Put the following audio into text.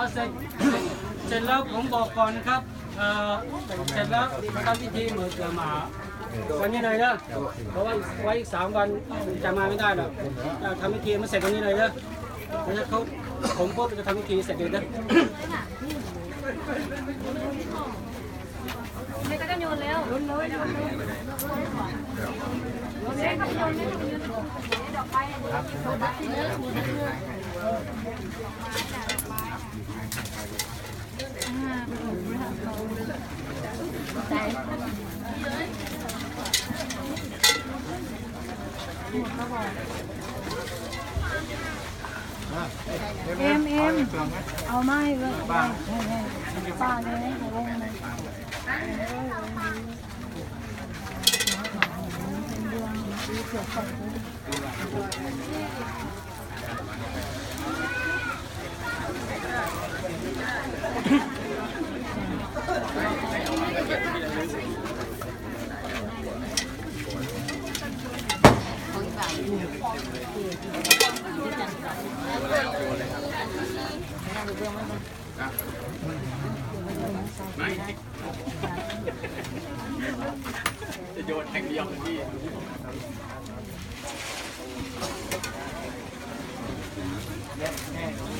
เอาเสร็จเสร็จแล้วผมบอกก่อนนะครับเอ่อเสร็จแล้วทำพิธีเหมือนจะมาวันนี้เลยเด้อเพราะว่าไว้อีกสามวันจะมาไม่ได้หรอกจะทำพิธีมาเสร็จวันนี้เลยเด้อแล้วเขาผมก็จะทำพิธีเสร็จเลยเด้อไม่ก็จะโยนแล้วโยนเลยโยนเลยโยนเลยครับโยนเลยดอกไม้เนื้อหมูเนื้อเอ็มเอ็มเอาไม้ เลยป้าป้าเลยให้วงเลยเป็นดวงดีเสือฝักจะโยนแทงเดียวพี่